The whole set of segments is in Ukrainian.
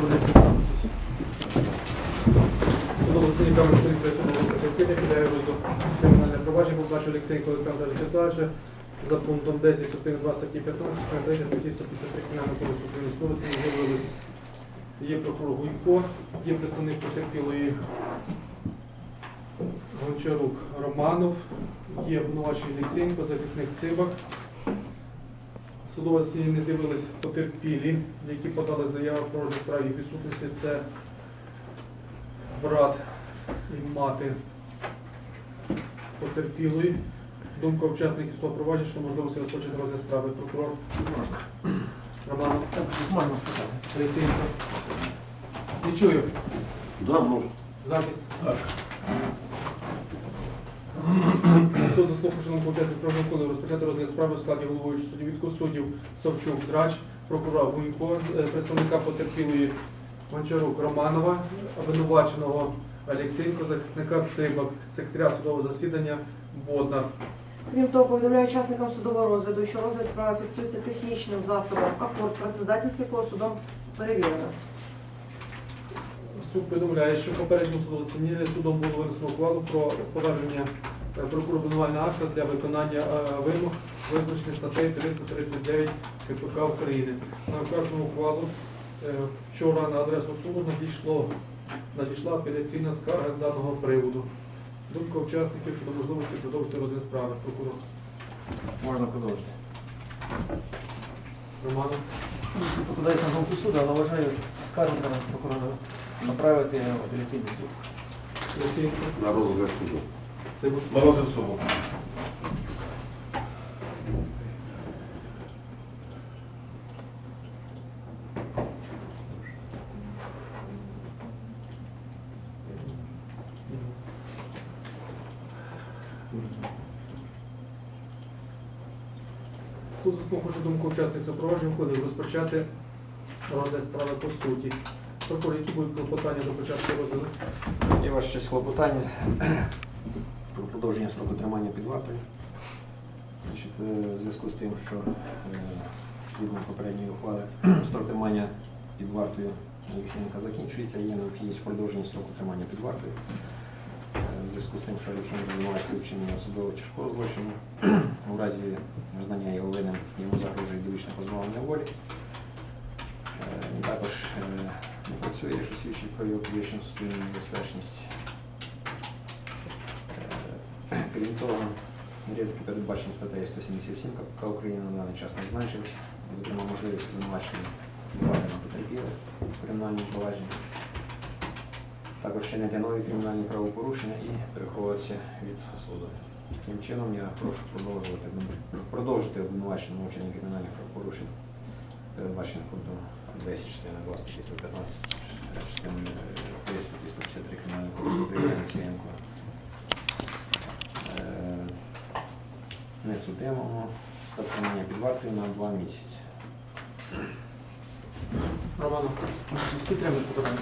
буде представитися. Міської судового працівника кримінальне провадження Богдачу Олексійка Олександра Вячеславовича за пунктом 10 частини 2 статті 15, частини 3 статті 153 Кримінального кодексу України. Засідання з'явились. Є прокурор Гуйко, є представник потерпілої Гончарук Романов, є обвинувачений Олексєнко, захисник Цибак. Судове засідання не з'явились потерпілі, які подали заяву про розгляд справі відсутності. Це брат і мати потерпілої. Думка учасників свого провадження, що можливості розпочати розгляд справи. Прокурор Романов, Так, можна сказати. Олексєнко. Не чую. Да. Захист. Суд заслухавши нам учасник провадження, коли розпочати розгляд справи у складі головуючого судді від суддів Савчук, Драч, прокурора Гунько, е, представника потерпілої Гончарук Романова, обвинуваченого Олексійко, захисника Цибак, секретаря судового засідання Боднар. Крім того, повідомляю учасникам судового розгляду, що розгляд справи фіксується технічним засобом акорд, працездатність якого судом перевірена. Суд повідомляє, що попередньо судове засідання судом було винесено ухвалу про повернення е, прокурору акта для виконання е, вимог, визначених статтею 339 КПК України. На вказану ухвалу е, вчора на адресу суду надійшло, надійшла апеляційна скарга з даного приводу. Думка учасників щодо можливості продовжити розгляд справи. Прокурор Можна продовжити. Романов. Суд покладається на думку суду, але вважаю скаргу на прокурора направити в апеляційний суд. Олексійко. На розгляд суду. Це розгляд суду. Суд заслухавши думку учасників супроводження, коли розпочати розгляд справи по суті. Прокурор, які будуть клопотання до початку розгляду? Є ваше щось клопотання продовження строку тримання під вартою. Значить, е, зв'язку з тим, що е, згідно попередньої ухвали строк тримання під вартою Олексієнка закінчується, є необхідність продовження строку тримання під вартою. Е, В зв'язку з тим, що Олексій займається вчинення особливо тяжкого злочину, у разі визнання його винним йому загрожує довічне позбавлення волі. Е, також е, не працює, що свідчить про його підвищену суспільну небезпечність. Е, Крім ризики передбачені статтею 177 КПК України на даний час не зменшились, зокрема можливість обвинувачення бувати на потерпілих в кримінальному провадженні. Також чинити нові кримінальні правопорушення і переховуватися від суду. Таким чином я прошу продовжувати, продовжити обвинувачення в кримінальних правопорушень, передбачених пунктом 10 частини 2 статті 115 частини 3 статті 153 Кримінального кодексу України Олексієнко. Не судимому затримання під вартою на 2 місяці. Романо, Скільки треба питання?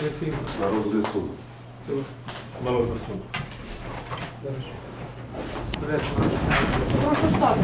Олексій. На розгляд суду. Це ви. На розгляд суду. Далі. Прошу стати.